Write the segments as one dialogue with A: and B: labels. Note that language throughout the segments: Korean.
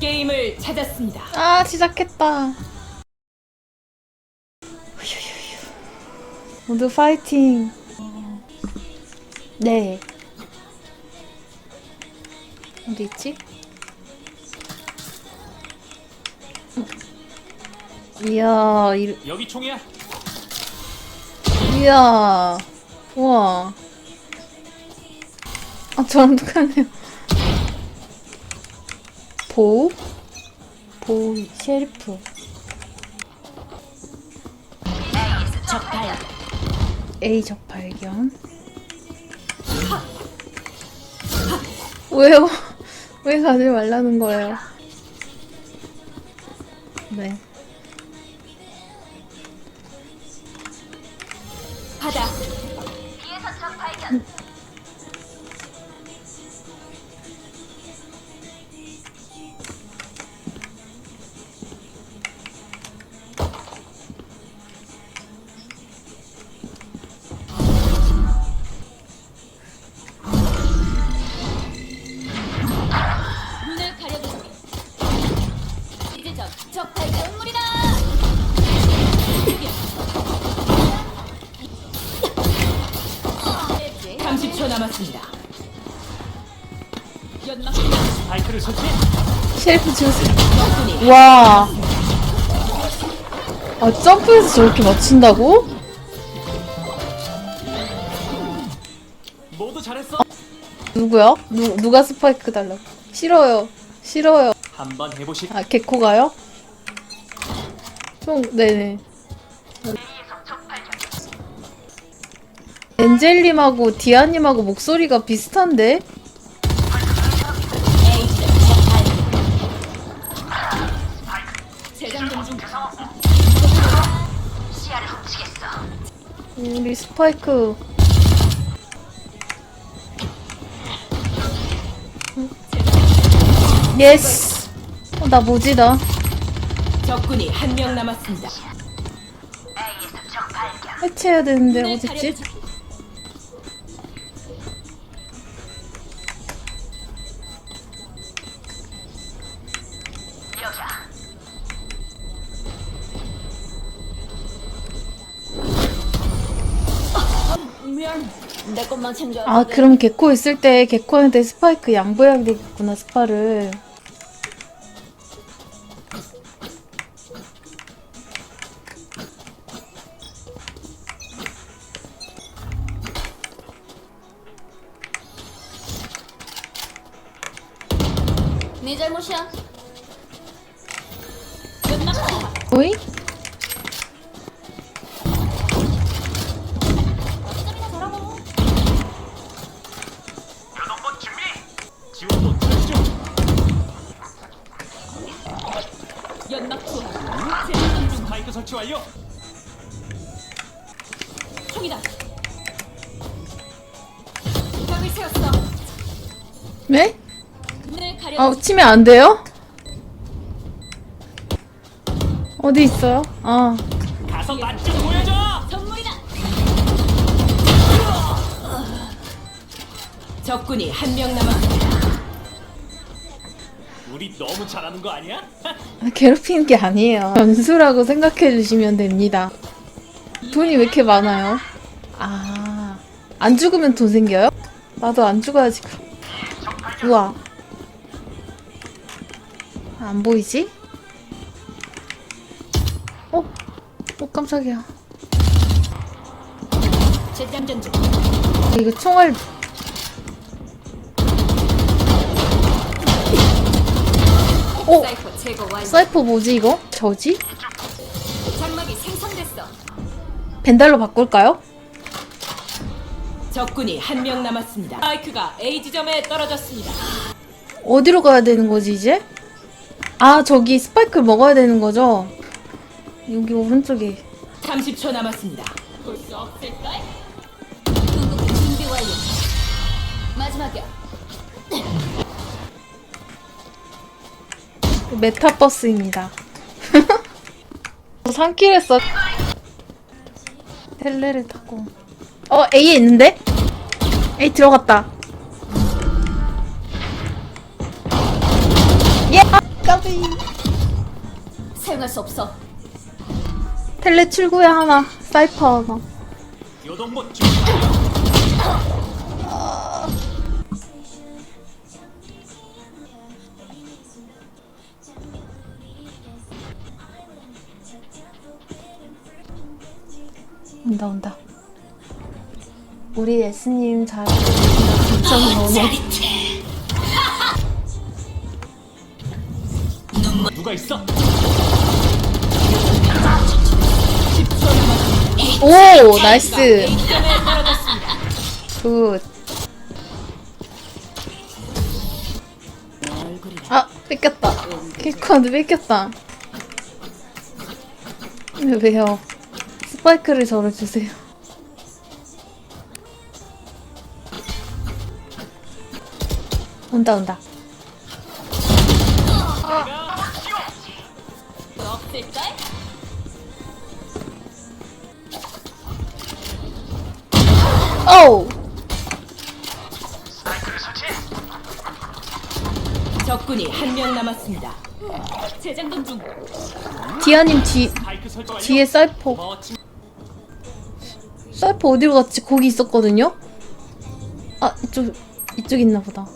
A: 게임을 찾았습니다.
B: 아 시작했다. 모두 파이팅. 네. 어디 있지? 어. 이야, 이,
C: 여기 총이야.
B: 이야, 우와. 아, 저랑 똑같네요. 보우? 보우 셰리프. A 적 발견. 왜요? 왜 가지 말라는 거예요? 네.
A: 바다. 눈을 주세요. 적군이
B: 와. 아, 점프해서 저렇게 맞춘다고?
C: 모두 잘했어.
B: 누구요? 누, 누가 스파이크 달라고? 싫어요. 싫어요.
C: 한번 해보실.
B: 아, 개코가요? 총, 네네. 엔젤님하고 디아님하고 목소리가 비슷한데? 우리 스파이크. 예스! 어, 나 뭐지, 나?
A: 적군이 한 명 남았습니다.
B: 해체해야 되는데, 어딨지?
A: 내 것만 챙겨.
B: 아, 그럼 개코 있을 때 개코한테 스파이크 양보해야 되겠구나, 스파를.
A: 네 잘못이야. 연막다.
B: 오이?
C: 지원도 중.
A: 연막 투하. 중.
C: 바이크 설치 완료.
A: 총이다. 벽을 세웠어.
B: 네?
A: 눈을 가려.
B: 아, 치면 안 돼요? 어디 있어요? 아,
C: 가서 맛좀 보여줘.
A: 선물이다. 적군이 한 명 남았습니다.
C: 우리 너무 잘하는 거 아니야?
B: 괴롭히는 게 아니에요. 전수라고 생각해 주시면 됩니다. 돈이 왜 이렇게 많아요? 아, 안 죽으면 돈 생겨요? 나도 안 죽어야지. 우와. 아, 안 보이지? 어? 어, 깜짝이야.
A: 재장전 중.
B: 이거 총알 오!
A: 사이퍼 제거 완료.
B: 사이퍼 뭐지 이거? 저지?
A: 장막이 생성됐어.
B: 벤달로 바꿀까요?
A: 적군이 한 명 남았습니다. 마이크가 A 지점에 떨어졌습니다.
B: 어디로 가야 되는 거지 이제? 아 저기 스파이크 먹어야 되는 거죠? 여기 오른쪽에
A: 30초 남았습니다. 볼 수 없을까? 궁극기 준비 완료. 마지막이야.
B: 메타버스입니다. 3킬 했어. 텔레를 타고. 어 A에 있는데? A 들어갔다. 예! 아, 까비.
A: 사용할 수 없어.
B: 텔레 출구에 하나, 사이퍼 하나.
C: 준
B: 온다 온다. 우리 S님 잘하셨습니다. 점넘어
C: 누가 있어?
B: 오 나이스. 굿. 아 뺏겼다. 케이크한테 뺏겼다. 왜, 왜요? 스파이크를 저를 주세요. 온다 온다. 오우.
A: 적군이 한 명 남았습니다. 재장전 중.
B: 디아님 뒤. 뒤에
C: 멋진
B: 사이퍼 어디로 갔지? 거기 있었거든요. 아 이쪽 이쪽 있나 보다.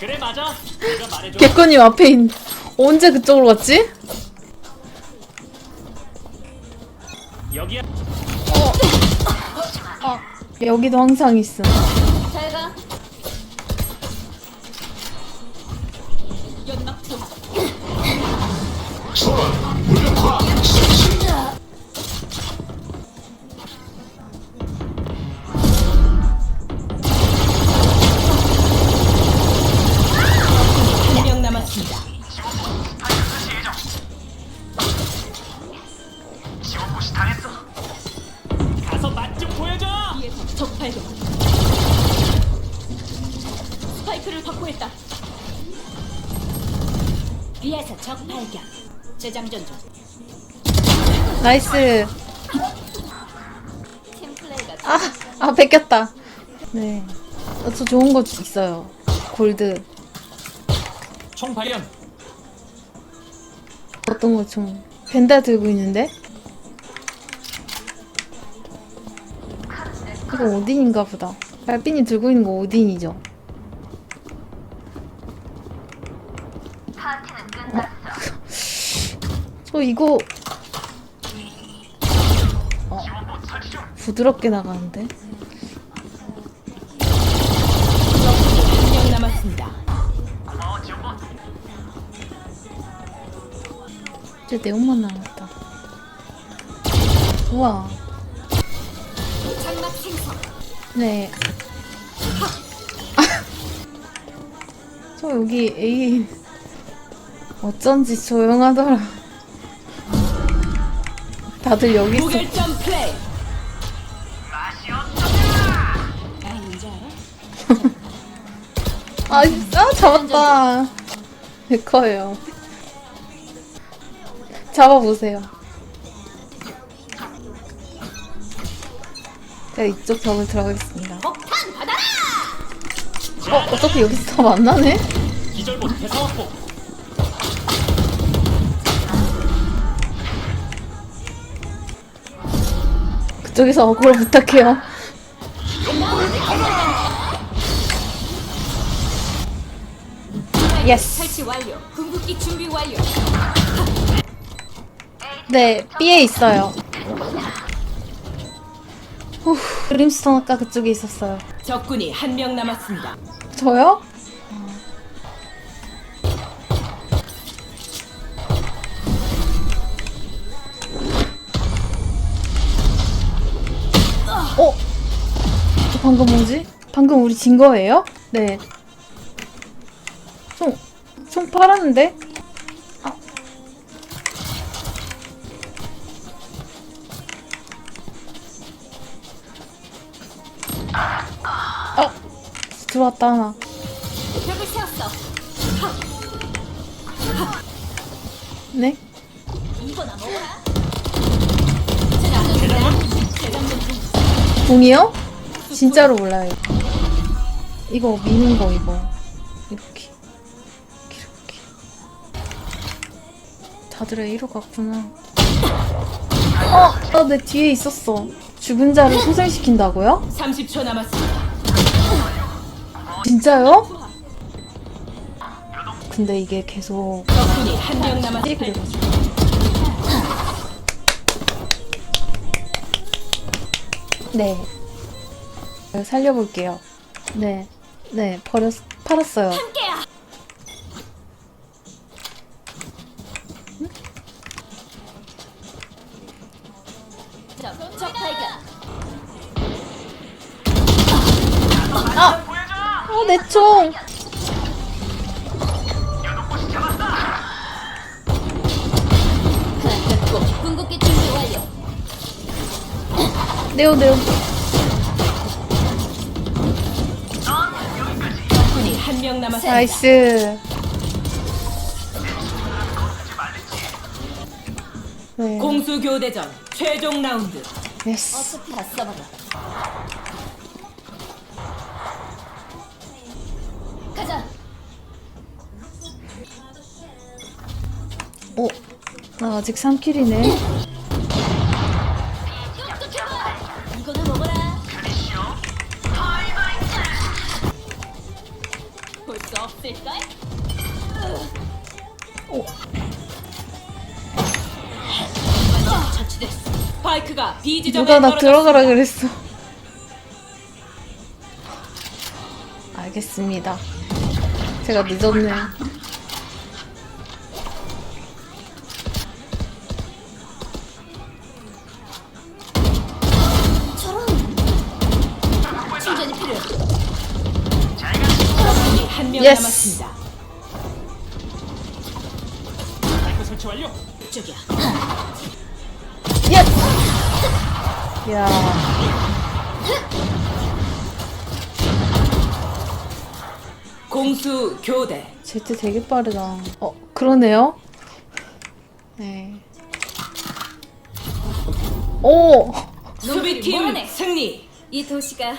C: 그래 맞아. 말해줘.
B: 개꺼님 앞에 있. 언제 그쪽으로 갔지?
C: 여기야.
B: 여기도 항상 있음.
A: 잘 가. 연막
C: 가서 맛 좀 보여줘.
A: 뒤에서 적 발견. 스파이크를 확보했다. 뒤에서 적 발견. 재장전 중.
B: 나이스.
A: 팀 플레이가
B: 아, 아 뺏겼다. 네. 어, 저 좋은 거 있어요. 골드.
C: 총 발견.
B: 어떤 거 좀. 벤다 들고 있는데? 이거 오딘인가 보다. 달빈이 들고 있는 거 오딘이죠. 어? 저 이거 어, 부드럽게 나가는데? 이제 네온만 남았다. 우와. 네. 저 여기 A 어쩐지 조용하더라. 다들 여기 있어.
A: 무결점 플레이. 아? 아,
B: 아 잡았다. 내 거예요. 잡아보세요. 제가 이쪽 벽을 들어가겠습니다.
A: 폭탄 받아라!
B: 어, 어차피 여기서 다 만나네? 그쪽에서 어그로 부탁해요. 예스.
A: 설치 완료. 궁극기 준비 완료.
B: 네, B에 있어요. 후, 그림스톤 아까 그쪽에 있었어요.
A: 적군이 한 명 남았습니다.
B: 저요? 어? 저 방금 뭐지? 방금 우리 진 거예요? 네. 총, 총 팔았는데? 들어왔다 하나.
A: 벽을 세웠어.
B: 네?
A: 이거나 먹어라.
B: 공이요? 진짜로 몰라요. 이거 미는 거 이거 이렇게 이렇게 다들 A로 갔구나 어! 아, 내 뒤에 있었어 죽은 자를 소생시킨다고요?
A: 30초 남았습니다.
B: 진짜요? 근데 이게 계속
A: 적군이
B: 한명찌
A: 남았습니다.
B: 그래가지고 네 살려볼게요 네, 네 버렸 팔았어요
A: 적 발견.
B: 아, 내 총!
A: 궁극기 준비 완료.
B: 네오, 네오.
A: 적군이 한 명 남았습니다.
B: 나이스. 네,
A: 공수 교대전 최종 라운드.
B: 예스.
A: 다 써봐라.
B: 오, 나 아직 3킬이네.
A: 이거나 먹어라. 볼수 없을까?
B: 오,
A: 처치됐어. 스파이크가 B 지점에
B: 누가 나. 들어가라 그랬어. 알겠습니다. 제가 늦었네.
A: 충 한명
B: 예스.
A: 남았습니다.
C: 마이크 설치 완료.
A: 이쪽이야.
B: 예스! 야
A: 공수 교대.
B: 제트 되게 빠르다. 어, 그러네요. 네. 오!
A: 수비팀 승리. 이 도시가